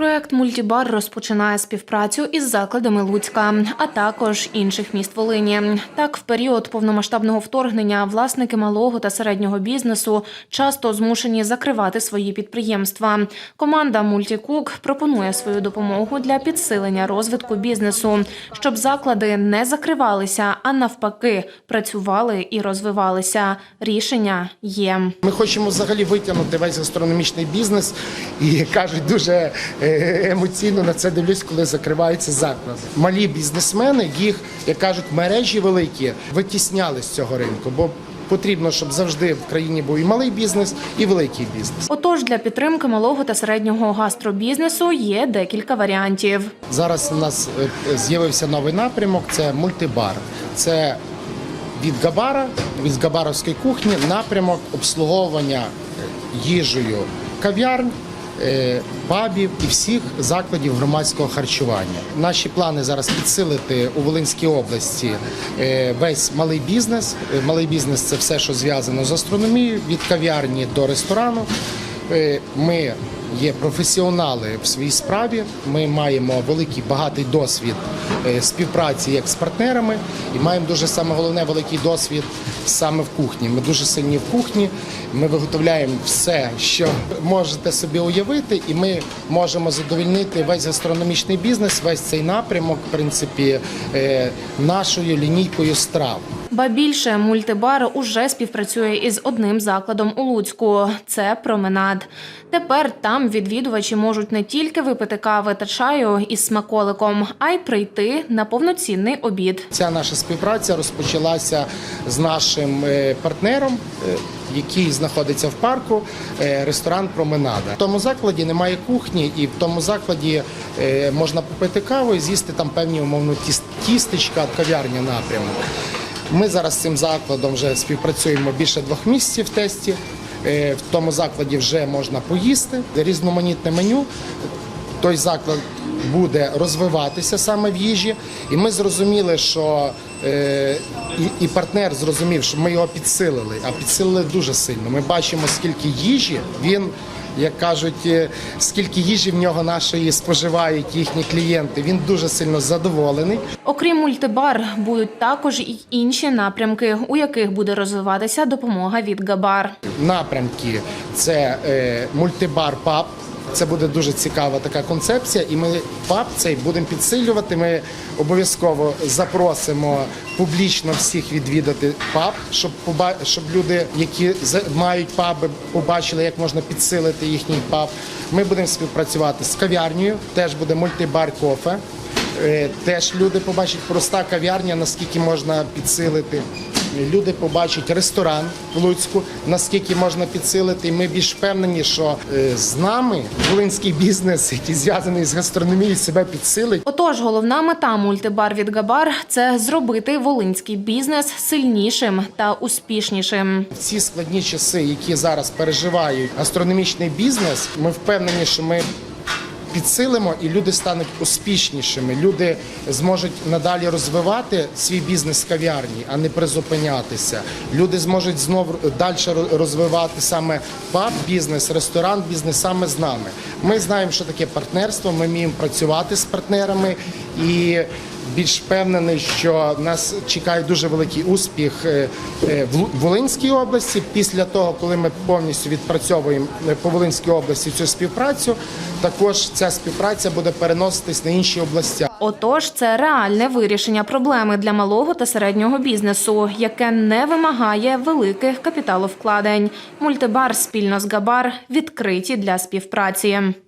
Проект Мультібар розпочинає співпрацю із закладами Луцька, а також інших міст Волині. Так, в період повномасштабного вторгнення власники малого та середнього бізнесу часто змушені закривати свої підприємства. Команда Мультікук пропонує свою допомогу для підсилення розвитку бізнесу, щоб заклади не закривалися, а навпаки, працювали і розвивалися. Рішення є. Ми хочемо взагалі витягнути весь гастрономічний бізнес і кажуть, дуже е, емоційно на це дивлюсь, коли закриваються заклади. Малі бізнесмени, їх як кажуть, мережі великі витісняли з цього ринку, бо потрібно, щоб завжди в країні був і малий бізнес, і великий бізнес. Отож, для підтримки малого та середнього гастробізнесу є декілька варіантів. Зараз у нас е, з'явився новий напрямок це мультибар. Це від Габара, від Габаровської кухні, напрямок обслуговування їжею кав'ярнь. Пабів і всіх закладів громадського харчування. Наші плани зараз підсилити у Волинській області е, весь малий бізнес. Е, Малий бізнес це все, що зв'язано з астрономією, від кав'ярні до ресторану. Ми є професіонали в своїй справі. Ми маємо великий багатий досвід е, співпраці як з партнерами, і маємо дуже саме головне великий досвід саме в кухні. Ми дуже сильні в кухні. Ми виготовляємо все, що можете собі уявити, і ми можемо задовольнити весь гастрономічний бізнес, весь цей напрямок, в принципі, е, нашою лінійкою страв. Ба більше мультибар уже співпрацює із одним закладом у Луцьку. Це променад. Тепер там відвідувачі можуть не тільки випити кави та чаю із смаколиком, а й прийти на повноцінний обід. Ця наша співпраця розпочалася з нашим е, партнером, е, який знаходиться в парку, е, ресторан Променада. В тому закладі немає кухні, і в тому закладі можна попити каву і з'їсти там певні умовно тістечка, кав'ярня напрямок. Ми зараз з цим закладом вже співпрацюємо більше двох місяців в тесті. Е, В тому закладі вже можна поїсти різноманітне меню той заклад буде розвиватися саме в їжі, і ми зрозуміли, що е, і, і партнер зрозумів, що ми його підсилили, а підсилили дуже сильно. Ми бачимо, скільки їжі він. Як кажуть, е, скільки їжі в нього нашої споживають їхні клієнти, він дуже сильно задоволений. Окрім мультибар, будуть також і інші напрямки, у яких буде розвиватися допомога від Габар. напрямки це е, мультибар паб. Це буде дуже цікава така концепція, і ми паб цей будемо підсилювати. Ми обов'язково запросимо публічно всіх відвідати паб, щоб щоб люди, які мають паби, побачили, як можна підсилити їхній паб. Ми будемо співпрацювати з кав'ярнею, теж буде мультибар кофе. Е, Теж люди побачать проста кав'ярня, наскільки можна підсилити. Люди побачать ресторан в Луцьку, наскільки можна підсилити. І ми більш впевнені, що е, з нами волинський бізнес, який зв'язаний з гастрономією, себе підсилить. Отож, головна мета мультибар від Габар це зробити волинський бізнес сильнішим та успішнішим. В ці складні часи, які зараз переживають гастрономічний бізнес, ми впевнені, що ми підсилимо і люди стануть успішнішими. Люди зможуть надалі розвивати свій бізнес в кав'ярні, а не призупинятися. Люди зможуть знову далі розвивати саме паб бізнес, ресторан бізнес саме з нами. Ми знаємо, що таке партнерство. Ми вміємо працювати з партнерами і. Більш впевнений, що нас чекає дуже великий успіх е, е, в Волинській області. Після того, коли ми повністю відпрацьовуємо е, по Волинській області цю співпрацю, також ця співпраця буде переноситись на інші області. Отож, це реальне вирішення проблеми для малого та середнього бізнесу, яке не вимагає великих капіталовкладень. Мультибар спільно з Габар відкриті для співпраці.